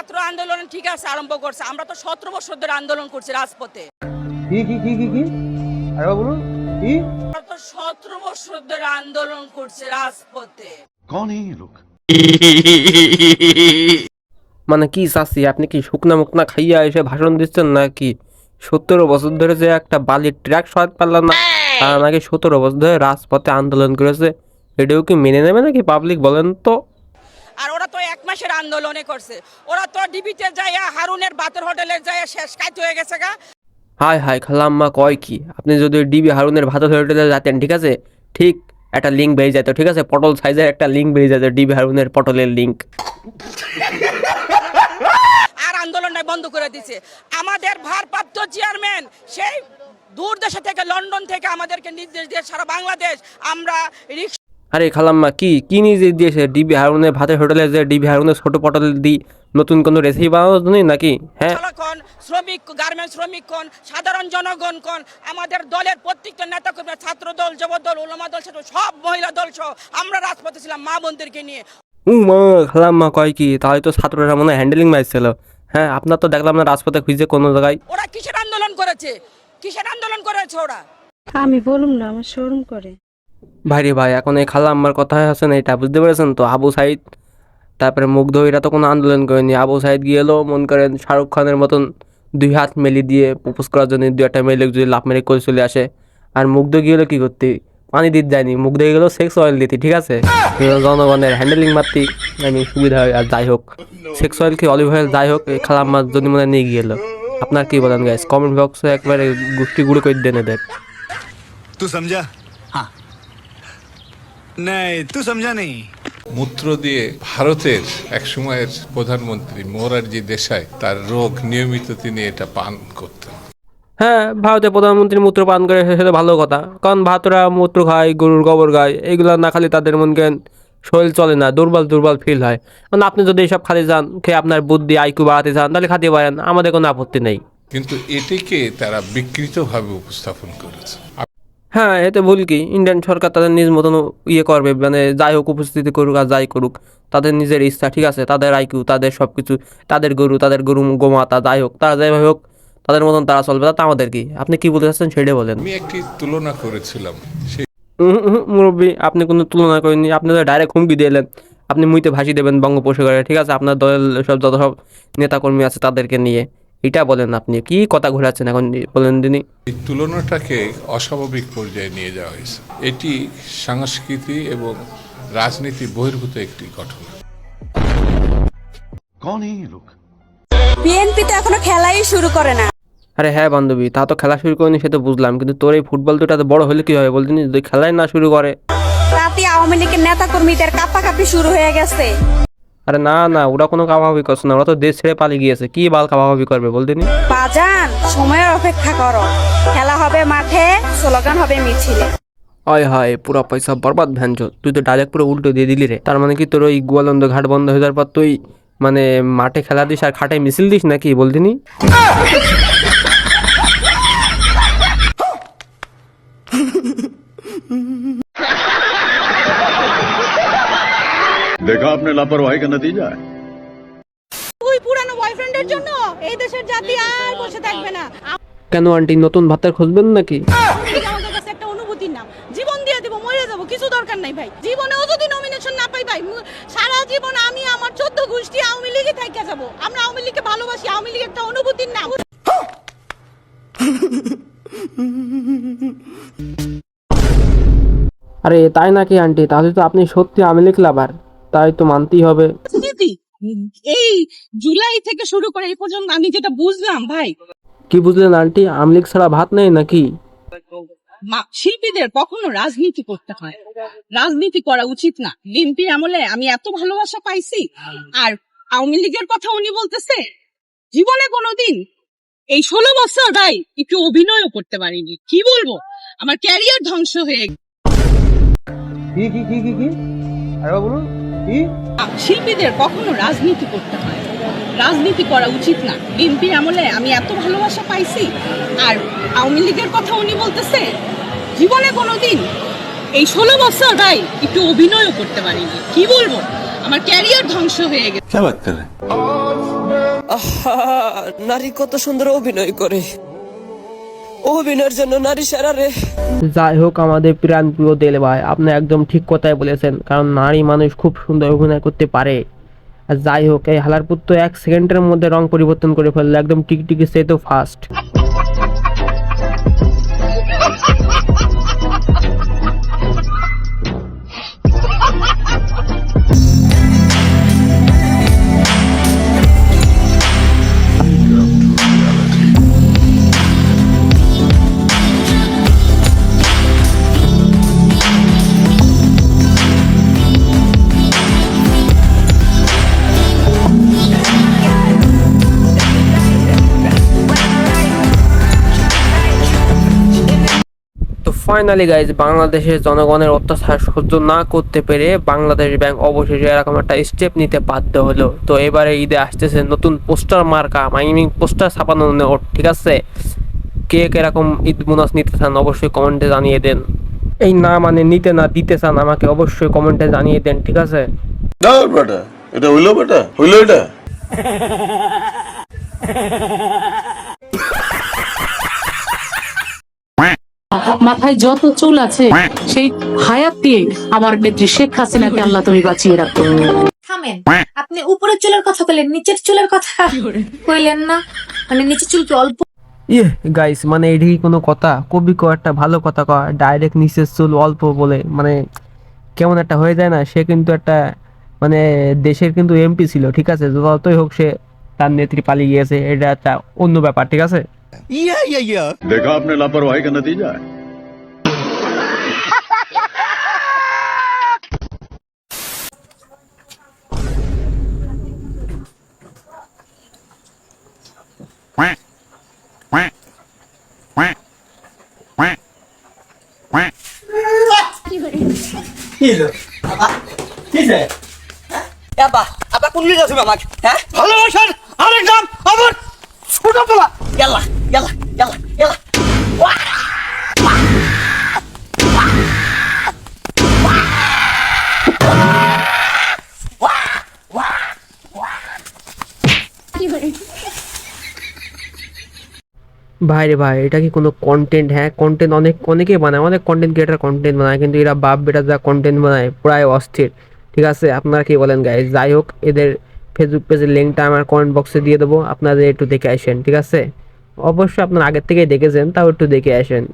ছাত্র আন্দোলন ঠিক আছে আরম্ভ করছে। আমরা তো সতেরো বছর ধরে আন্দোলন করছি রাজপথে। কি কি কি কি কি? বলুন কি? আমরা তো সতেরো বছর ধরে আন্দোলন করছি রাজপথে। কোন এই লোক? মানে কি চাচ্ছি আপনি কি শুকনা মুকনা খাইয়া এসে ভাষণ দিচ্ছেন নাকি? সতেরো বছর ধরে যে একটা বালির ট্র্যাক সহায় পারলাম না তারা নাকি সতেরো বছর ধরে রাজপথে আন্দোলন করেছে। এটাও কি মেনে নেবে নাকি পাবলিক বলেন তো? আর ওরা তো এক মাসের আন্দোলনে করছে। ওরা তো ডিবিতে যায় হারুনের বাতের হোটেলে যায় শেষ কাজ হয়ে গেছে গা। হায় হায় খালাম্মা কয় কি? আপনি যদি ডিবি হারুনের ভাত হোটেলে যেতেন ঠিক আছে? ঠিক একটা লিঙ্ক বেরিয়ে যেত ঠিক আছে? পটল সাইজের একটা লিঙ্ক বেরিয়ে যেত ডিবি হারুনের পটলের লিঙ্ক আর আন্দোলনটা বন্ধ করে দিছে। আমাদের ভারপ্রাপ্ত চেয়ারম্যান সেই দূর দেশে থেকে লন্ডন থেকে আমাদেরকে নির্দেশ দিয়ে সারা বাংলাদেশ আমরা রিক্সা আরে খালাম্মা কি কি নিজে দিয়েছে? ডিবি হারুনের ভাতের হোটেলে যে ডিবি হারুনের ছোট পটল দি নতুন কোনো রেসিপি বানানোর জন্যই নাকি? হ্যাঁ। চালকগণ শ্রমিক গার্মেন্টস শ্রমিকগণ সাধারণ জনগণগণ আমাদের দলের প্রত্যেকটা নেতা কর্মী ছাত্র দল যুব দল ওলামা দল সব মহিলা দল সহ আমরা রাজপথে ছিলাম মা বোনদেরকে নিয়ে। উ মা খালাম্মা কয় কি? তাহলে তো ছাত্ররা মনে হয় হ্যান্ডেলিং মারছিল। হ্যাঁ আপনার তো দেখলাম না রাজপথে খুঁজছে কোনো জায়গায়। ওরা কিসের আন্দোলন করেছে? কিসের আন্দোলন করেছে ওরা? আমি বলুম না আমার শোরুম করে। ভাইরে ভাই, এখন এই খালা আম্মার কথা আছে না, এটা বুঝতে পেরেছেন তো? আবু সাইদ, তারপরে মুগ্ধ এরা তো কোনো আন্দোলন করেনি। আবু সাইদ গিয়ে এলো মন করেন শাহরুখ খানের মতন দুই হাত মেলি দিয়ে প্রপোজ করার জন্য দুই একটা মেয়ে যদি লাভ মেরে করে চলে আসে। আর মুগ্ধ গিয়ে এলো কী করতে? পানি দিতে যায়নি। মুখ দিয়ে গেলো সেক্স অয়েল দিতে, ঠিক আছে? জনগণের হ্যান্ডেলিং মাত্রি আমি সুবিধা হয় আর যাই হোক। সেক্স অয়েল কি অলিভ অয়েল যাই হোক খালাম মাছ যদি মনে নিয়ে গেলো আপনার কি বলেন গাইস কমেন্ট বক্সে একবারে গুষ্টি গুঁড়ো করে দেন এদের। তুই সমঝা? नहीं तू समझा नहीं মূত্র দিয়ে ভারতের এক সময়ের প্রধানমন্ত্রী মোরারজি দেশাই তার রোগ নিয়মিত তিনি এটা পান করতেন হ্যাঁ ভারতের প্রধানমন্ত্রী মূত্র পান করে সেটা ভালো কথা কারণ ভারতরা মূত্র খায় গরুর গোবর গায় এগুলো না খালি তাদের মন জ্ঞান শরীর চলে না দুর্বল দুর্বল ফিল হয় কারণ আপনি যদি এসব খালি যান খেয়ে আপনার বুদ্ধি আইকিউ বাড়াতে চান তাহলে খাতে পারেন আমাদের কোনো আপত্তি নেই কিন্তু এটিকে তারা বিকৃতভাবে উপস্থাপন করেছে হ্যাঁ এতে ভুল কি? ইন্ডিয়ান সরকার তাদের নিজ মতন ইয়ে করবে মানে যাই হোক উপস্থিতি করুক আর যাই করুক তাদের নিজের ইচ্ছা ঠিক আছে? তাদের আইকিউ তাদের সব কিছু তাদের গরু তাদের গরু গোমাতা যাই হোক তারা যাইভাবে হোক তাদের মতন তারা চলবে তা আমাদের কি? আপনি কি বলতে চাচ্ছেন সেটাই বলেন। আমি একটি তুলনা করেছিলাম মুরব্বী আপনি কোনো তুলনা করেননি আপনি তো ডাইরেক্ট হুমকি দিয়ে এলেন। আপনি মুইতে ভাসি দেবেন বঙ্গোপসাগরে ঠিক আছে? আপনার দলের সব যত সব নেতাকর্মী আছে তাদেরকে নিয়ে। এটা বলেন আপনি কি কথা ঘোরাচ্ছেন এখন বলেন তিনি? তুলনাটাকে অস্বাভাবিক পর্যায়ে নিয়ে যাওয়া হয়েছে। এটি সংস্কৃতি এবং রাজনীতি বহির্ভূত একটি ঘটনা বিএনপি তো এখনও খেলাই শুরু করে না। আরে হ্যাঁ বান্ধবী তা তো খেলা শুরু করেনি সেটা বুঝলাম কিন্তু তোর এই ফুটবল দুটা তো বড় হলে কি হবে বলতে যদি খেলাই না শুরু করে। রাতে আওয়ামী লীগের নেতা কর্মীদের কাপাকাপি শুরু হয়ে গেছে। আরে না না ওরা কোনো কাভাবি করছে না ওরা তো দেশ ছেড়ে পালিয়ে গিয়েছে। কি বাল কাভাবি করবে বলতে নি বাজান সময়ের অপেক্ষা করো। খেলা হবে মাঠে স্লোগান হবে মিছিলে। হয় হয় পুরো পয়সা বরবাদ ভ্যাঞ্চ তুই তো ডাইরেক্ট পুরো উল্টো দিয়ে দিলি রে। তার মানে কি তোর ওই গোয়ালন্দ ঘাট বন্ধ হয়ে যাওয়ার পর তুই মানে মাঠে খেলা দিস আর খাটে মিছিল দিস নাকি বলতিনি देखा आपने लापरवाही का नतीजा है ওই পুরানো বয়ফ্রেন্ডের জন্য এই দেশের জাতি আর বসে থাকবে না কেন আন্টি নতুন ভাতের খুঁজবেন নাকি আওয়ামী লীগ আমাদের কাছে একটা অনুভূতির নাম জীবন দিয়ে দেবো মরে যাবো কিছু দরকার নাই ভাই জীবনেও যদি নমিনেশন না পাই ভাই মু- সারা জীবন আমি আমার চোদ্দ গোষ্ঠী আওয়ামী লীগে থাইকা যাবো আমরা আওয়ামী লীগকে ভালোবাসি আওয়ামী লীগ একটা অনুভূতির নাম আরে তাই নাকি আন্টি তাহলে তো আপনি সত্যি আমি লিখলাম আর তাই তো মানতেই হবে। রাজনীতি এই জুলাই থেকে শুরু করে এই পর্যন্ত আমি যেটা বুঝলাম ভাই। কি বুঝলেন আন্টি? আমলিক ছাড়া ভাত নেই নাকি? মা- শিল্পীদের কখনো রাজনীতি করতে হয় রাজনীতি করা উচিত না। বিএনপি আমলে আমি এত ভালোবাসা পাইছি। আর আওয়ামী লীগের কথা উনি বলতেছে জীবনে কোনোদিন এই ষোলো বছর ভাই একটু অভিনয়ও করতে পারিনি। কি বলব? আমার ক্যারিয়ার ধ্বংস হয়ে গেছে। কি কি কি কি কি? আরে বলুন। শিল্পীদের কখনো রাজনীতি করতে হয়। রাজনীতি করা উচিত না। বিএনপি আমলে আমি এত ভালোবাসা পাইছি। আর আওয়ামী লীগের কথা উনি বলতেছে জীবনে কোনো দিন এই ষোলো বছর ভাই একটু অভিনয়ও করতে পারিনি। কি বলব? আমার ক্যারিয়ার ধ্বংস হয়ে গেছে। নারী কত সুন্দর অভিনয় করে। অভিনয়ের জন্য নারী সারা রে। যাই হোক আমাদের প্রাণ প্রিয় দেল ভাই, আপনি একদম ঠিক কথাই বলেছেন, কারণ নারী মানুষ খুব সুন্দর অভিনয় করতে পারে। আর যাই হোক এই হালারপুর তো এক সেকেন্ডের মধ্যে রং পরিবর্তন করে ফেলল, একদম টিকটিকি সে তো ফার্স্ট ফাইনালি গাইজ বাংলাদেশের জনগণের অত্যাচার সহ্য না করতে পেরে বাংলাদেশ ব্যাংক অবশেষে এরকম একটা স্টেপ নিতে বাধ্য হলো। তো এবারে ঈদে আসতেছে নতুন পোস্টার মার্কা মাইমিং পোস্টার ছাপানো নোট ঠিক আছে? কে এরকম ঈদ বোনাস নিতে চান অবশ্যই কমেন্টে জানিয়ে দেন। এই না মানে নিতে না দিতে চান আমাকে অবশ্যই কমেন্টে জানিয়ে দেন ঠিক আছে? এটা হইল বেটা হইল এটা। মাথায় যত চুল আছে সেই হায়াত দিয়ে আমার নেত্রী শেখ হাসিনাকে আল্লাহ তুমি বাঁচিয়ে রাখো। থামেন। আপনি উপরের চুলের কথা বললেন নিচের চুলের কথা কইলেন না। মানে নিচের চুল কি অল্প? ইয়ে গাইস মানে এটি কোনো কথা? কবি কো একটা ভালো কথা কয় ডাইরেক্ট নিচের চুল অল্প বলে। মানে কেমন একটা হয়ে যায় না সে কিন্তু একটা মানে দেশের কিন্তু এমপি ছিল ঠিক আছে? যতই হোক সে তার নেত্রী পালিয়ে গিয়েছে এটা একটা অন্য ব্যাপার ঠিক আছে? देखा आपने लापरवाही का नतीजा है আবা আবা কোন লিগা তুমি আমাকে হ্যাঁ ভালোবাসার আরেক নাম আমার ছোট পোলা ইয়াল্লা ভাই রে ভাই, এটা কি কোনো কন্টেন্ট হ্যাঁ কন্টেন্ট অনেক, অনেকেই বানায়, অনেক কন্টেন্ট ক্রিয়েটার কন্টেন্ট বানায়, কিন্তু এরা বাপ বেটা যা কন্টেন্ট বানায়, প্রায় অস্থির। ঠিক আছে, আপনারা কি বলেন গাইজ যাই হোক, এদের ফেসবুক পেজের লিঙ্কটা আমার কমেন্ট বক্সে দিয়ে দেবো, আপনাদের একটু দেখে আসেন, ঠিক আছে? অবশ্যই আপনার আগের থেকেই দেখেছেন তাও একটু দেখে আসেন।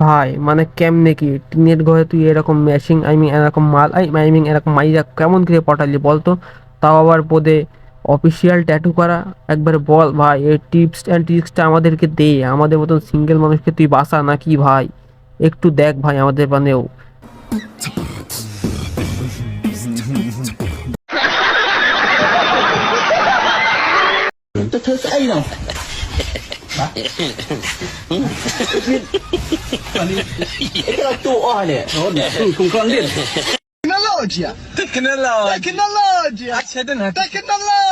ভাই মানে কেমনে কি? টিনের ঘরে তুই এরকম মেশিং আই মিন এরকম মাল আই মাইমিং এরকম মাইরা কেমন করে পটালি বলতো? তাও আবার বোধে অফিসিয়াল ট্যাটু করা একবার বল ভাই এই টিপস অ্যান্ড ট্রিক্সটা আমাদেরকে দে আমাদের মতন সিঙ্গেল মানুষকে তুই বাসা নাকি ভাই একটু দেখ ভাই আমাদের বানেও Tecnologia. Tecnologia. Tecnologia. Tecnologia.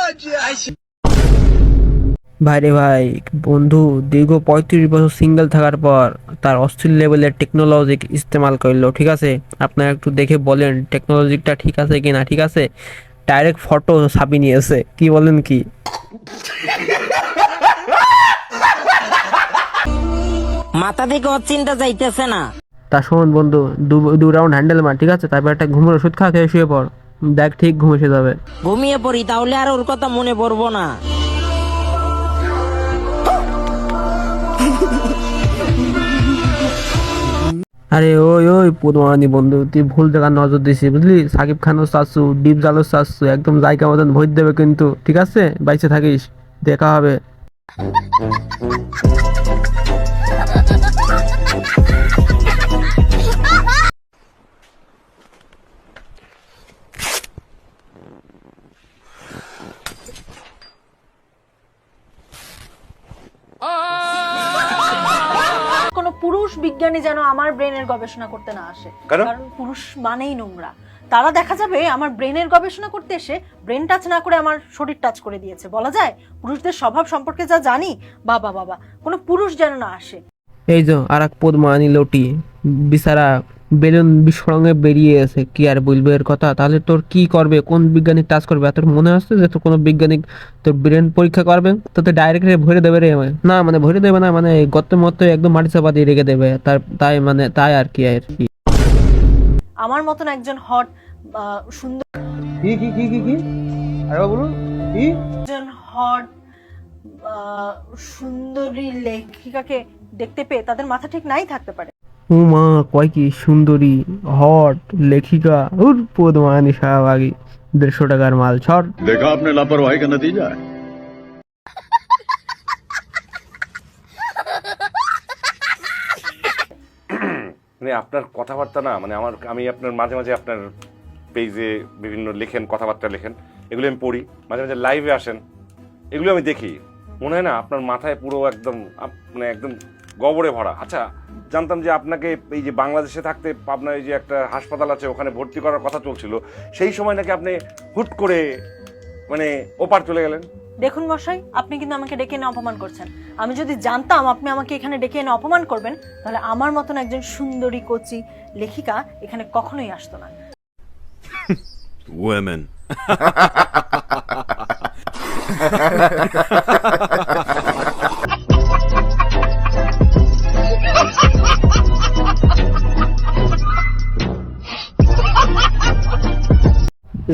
ভাই রে ভাই বন্ধু দীর্ঘ পঁয়ত্রিশ বছর সিঙ্গেল থাকার পর তার অস্থির লেভেলের টেকনোলজি ইস্তেমাল করল ঠিক আছে? আপনারা একটু দেখে বলেন টেকনোলজিটা ঠিক আছে কি না ঠিক আছে? ডাইরেক্ট ফটো ছাপি নিয়েছে কি বলেন কি? মাথা থেকে চিন্তা যাইতেছে না। তা শোন বন্ধু দু দু রাউন্ড হ্যান্ডেল মার ঠিক আছে? তারপর একটা ঘুমের ওষুধ খা খেয়ে শুয়ে পড়। দেখ ঠিক ঘুম এসে যাবে। ঘুমিয়ে পড়ি তাহলে আর ওর কথা মনে পড়ব না। আরে ওই ওই পুরমানি বন্ধু তুই ভুল জায়গায় নজর দিছিস বুঝলি? সাকিব খানও চাচ্ছু ডিপ জালও চাচ্ছু একদম জায়গা মতন ভোট দেবে কিন্তু ঠিক আছে? বাইসে থাকিস দেখা হবে। কোনো পুরুষ বিজ্ঞানী যেন আমার ব্রেনের গবেষণা করতে না আসে। কারণ? কারণ পুরুষ মানেই নোংরা। তারা দেখা যাবে আমার ব্রেনের গবেষণা করতে এসে ব্রেন টাচ না করে আমার শরীর টাচ করে দিয়েছে। বলা যায় পুরুষদের স্বভাব সম্পর্কে যা জানি বাবা বাবা কোনো পুরুষ যেন না আসে। এই যে আর এক পদ্মানি লটি বিচারা বেলুন বিস্ফোরণে বেরিয়ে এসে কি আর বলবে এর কথা? তাহলে তোর কি করবে? কোন বিজ্ঞানিক টাচ করবে? তোর মনে হচ্ছে যে তোর কোনো বিজ্ঞানিক তোর ব্রেন পরীক্ষা করবে? তো তো ডাইরেক্ট ভরে দেবে রে না মানে ভরে দেবে না মানে গত মতো একদম মাটি চাপা দিয়ে রেখে দেবে। তার তাই মানে তাই আর কি আর কি। আমার মতন একজন হট সুন্দর কি কি কি কি কি? আরে বলুন কি? একজন হট সুন্দরী লেখিকাকে দেখতে পেয়ে তাদের মাথা ঠিক নাই থাকতে পারে। উমা কয়েকি সুন্দরী হট লেখিকা উর পদমানি শাহবাগি দেড়শো টাকার মাল ছড় দেখা আপনি লাপরওয়াহি কা নতিজা মানে আপনার কথাবার্তা না মানে আমার আমি আপনার মাঝে মাঝে আপনার পেজে বিভিন্ন লেখেন কথাবার্তা লেখেন এগুলো আমি পড়ি মাঝে মাঝে লাইভে আসেন এগুলো আমি দেখি। মনে হয় না আপনার মাথায় পুরো একদম মানে একদম গবরে ভরা। আচ্ছা জানতাম যে আপনাকে এই যে বাংলাদেশে থাকতে আপনার এই যে একটা হাসপাতাল আছে ওখানে ভর্তি করার কথা চলছিল সেই সময় নাকি আপনি হুট করে মানে ওপার চলে গেলেন? দেখুন মশাই আপনি কিন্তু আমাকে ডেকে এনে অপমান করছেন। আমি যদি জানতাম আপনি আমাকে এখানে ডেকে এনে অপমান করবেন তাহলে আমার মতন একজন সুন্দরী কচি লেখিকা এখানে কখনোই আসতো না। Women.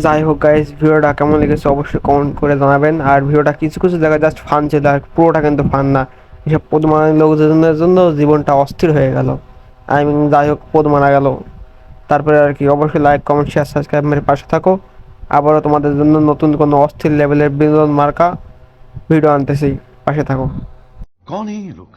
যাই হোক গাইজ ভিডিওটা কেমন লেগেছে অবশ্যই কমেন্ট করে জানাবেন। আর ভিডিওটা কিছু কিছু জায়গায় জাস্ট ফান ছিল, আর পুরোটা কিন্তু ফান না। এসব পদমানের লোকজনের জন্য জীবনটা অস্থির হয়ে গেল। আই মিন যাই হোক পদ মারা গেল। তারপরে আর কি, অবশ্যই লাইক কমেন্ট শেয়ার সাবস্ক্রাইব মেরে পাশে থাকো। আবারও তোমাদের জন্য নতুন কোনো অস্থির লেভেলের বিনোদন মার্কা ভিডিও আনতেছি। পাশে থাকো। কোন লোক